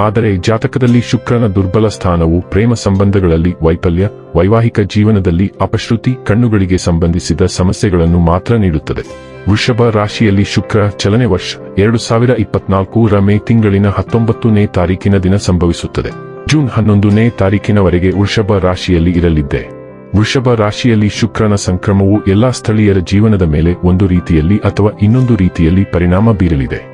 ಆದರೆ ಜಾತಕದಲ್ಲಿ ಶುಕ್ರನ ದುರ್ಬಲ ಸ್ಥಾನವು ಪ್ರೇಮ ಸಂಬಂಧಗಳಲ್ಲಿ ವೈಫಲ್ಯ, ವೈವಾಹಿಕ ಜೀವನದಲ್ಲಿ ಅಪಶ್ರುತಿ, ಕಣ್ಣುಗಳಿಗೆ ಸಂಬಂಧಿಸಿದ ಸಮಸ್ಯೆಗಳನ್ನು ಮಾತ್ರ ನೀಡುತ್ತದೆ. ವೃಷಭ ರಾಶಿಯಲ್ಲಿ ಶುಕ್ರ ಚಲನೆ ವರ್ಷ ಎರಡು ಸಾವಿರ ಇಪ್ಪತ್ನಾಲ್ಕು ರ ಮೇ ತಿಂಗಳಿನ ಹತ್ತೊಂಬತ್ತನೇ ತಾರೀಕಿನ ದಿನ ಸಂಭವಿಸುತ್ತದೆ. ಜೂನ್ ಹನ್ನೊಂದನೇ ತಾರೀಕಿನವರೆಗೆ ವೃಷಭ ರಾಶಿಯಲ್ಲಿ ಇರಲಿದ್ದೆ. ವೃಷಭ ರಾಶಿಯಲ್ಲಿ ಶುಕ್ರನ ಸಂಕ್ರಮವು ಎಲ್ಲಾ ಸ್ಥಳೀಯರ ಜೀವನದ ಮೇಲೆ ಒಂದು ರೀತಿಯಲ್ಲಿ ಅಥವಾ ಇನ್ನೊಂದು ರೀತಿಯಲ್ಲಿ ಪರಿಣಾಮ ಬೀರಲಿದೆ.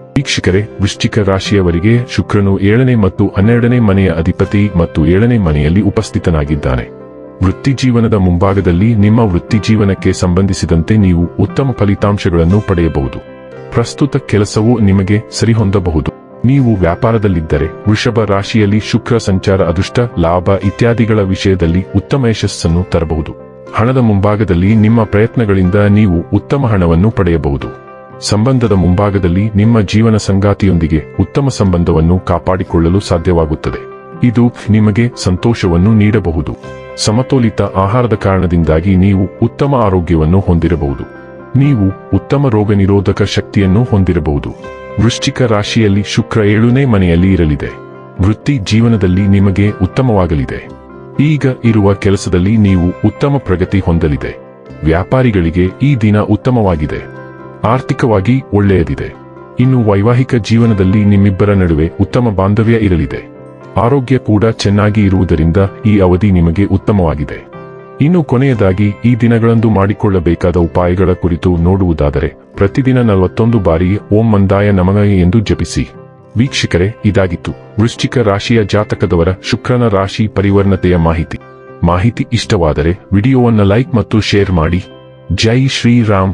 ವೀಕ್ಷಕರೇ, ವೃಶ್ಚಿಕ ರಾಶಿಯವರಿಗೆ ಶುಕ್ರನು ಏಳನೇ ಮತ್ತು ಹನ್ನೆರಡನೇ ಮನೆಯ ಅಧಿಪತಿ ಮತ್ತು ಏಳನೇ ಮನೆಯಲ್ಲಿ ಉಪಸ್ಥಿತನಾಗಿದ್ದಾನೆ. ವೃತ್ತಿ ಜೀವನದ ಮುಂಭಾಗದಲ್ಲಿ ನಿಮ್ಮ ವೃತ್ತಿ ಜೀವನಕ್ಕೆ ಸಂಬಂಧಿಸಿದಂತೆ ನೀವು ಉತ್ತಮ ಫಲಿತಾಂಶಗಳನ್ನು ಪಡೆಯಬಹುದು. ಪ್ರಸ್ತುತ ಕೆಲಸವು ನಿಮಗೆ ಸರಿಹೊಂದಬಹುದು. ನೀವು ವ್ಯಾಪಾರದಲ್ಲಿದ್ದರೆ, ವೃಷಭ ರಾಶಿಯಲ್ಲಿ ಶುಕ್ರ ಸಂಚಾರ ಅದೃಷ್ಟ, ಲಾಭ ಇತ್ಯಾದಿಗಳ ವಿಷಯದಲ್ಲಿ ಉತ್ತಮ ಯಶಸ್ಸನ್ನು ತರಬಹುದು. ಹಣದ ಮುಂಭಾಗದಲ್ಲಿ ನಿಮ್ಮ ಪ್ರಯತ್ನಗಳಿಂದ ನೀವು ಉತ್ತಮ ಹಣವನ್ನು ಪಡೆಯಬಹುದು. ಸಂಬಂಧದ ಮುಂಭಾಗದಲ್ಲಿ ನಿಮ್ಮ ಜೀವನ ಸಂಗಾತಿಯೊಂದಿಗೆ ಉತ್ತಮ ಸಂಬಂಧವನ್ನು ಕಾಪಾಡಿಕೊಳ್ಳಲು ಸಾಧ್ಯವಾಗುತ್ತದೆ. ಇದು ನಿಮಗೆ ಸಂತೋಷವನ್ನು ನೀಡಬಹುದು. ಸಮತೋಲಿತ ಆಹಾರದ ಕಾರಣದಿಂದಾಗಿ ನೀವು ಉತ್ತಮ ಆರೋಗ್ಯವನ್ನು ಹೊಂದಿರಬಹುದು. ನೀವು ಉತ್ತಮ ರೋಗ ನಿರೋಧಕ ಶಕ್ತಿಯನ್ನು ಹೊಂದಿರಬಹುದು. ವೃಶ್ಚಿಕ ರಾಶಿಯಲ್ಲಿ ಶುಕ್ರ ಏಳನೇ ಮನೆಯಲ್ಲಿ ಇರಲಿದೆ. ವೃತ್ತಿ ಜೀವನದಲ್ಲಿ ನಿಮಗೆ ಉತ್ತಮವಾಗಲಿದೆ. ಈಗ ಇರುವ ಕೆಲಸದಲ್ಲಿ ನೀವು ಉತ್ತಮ ಪ್ರಗತಿ ಹೊಂದಲಿದೆ. ವ್ಯಾಪಾರಿಗಳಿಗೆ ಈ ದಿನ ಉತ್ತಮವಾಗಿದೆ. ಆರ್ಥಿಕವಾಗಿ ಒಳ್ಳೆಯದಿದೆ. ಇನ್ನು ವೈವಾಹಿಕ ಜೀವನದಲ್ಲಿ ನಿಮ್ಮಿಬ್ಬರ ನಡುವೆ ಉತ್ತಮ ಬಾಂಧವ್ಯ ಇರಲಿದೆ. ಆರೋಗ್ಯ ಕೂಡ ಚೆನ್ನಾಗಿ ಇರುವುದರಿಂದ ಈ ಅವಧಿ ನಿಮಗೆ ಉತ್ತಮವಾಗಿದೆ. ಇನ್ನು ಕೊನೆಯದಾಗಿ, ಈ ದಿನಗಳಂದು ಮಾಡಿಕೊಳ್ಳಬೇಕಾದ ಉಪಾಯಗಳ ಕುರಿತು ನೋಡುವುದಾದರೆ, ಪ್ರತಿದಿನ ನಲವತ್ತೊಂದು ಬಾರಿ ಓಂ ಮಂದಾಯ ನಮಃ ಎಂದು ಜಪಿಸಿ. ವೀಕ್ಷಕರೇ, ಇದಾಗಿತ್ತು. ವೃಶ್ಚಿಕ ರಾಶಿಯ ಜಾತಕದವರ ಶುಕ್ರನ ರಾಶಿ ಪರಿವರ್ಣತೆಯ ಮಾಹಿತಿ. ಮಾಹಿತಿ ಇಷ್ಟವಾದರೆ, ವಿಡಿಯೋವನ್ನು ಲೈಕ್ ಮತ್ತು ಶೇರ್ ಮಾಡಿ. ಜೈ ಶ್ರೀರಾಮ್.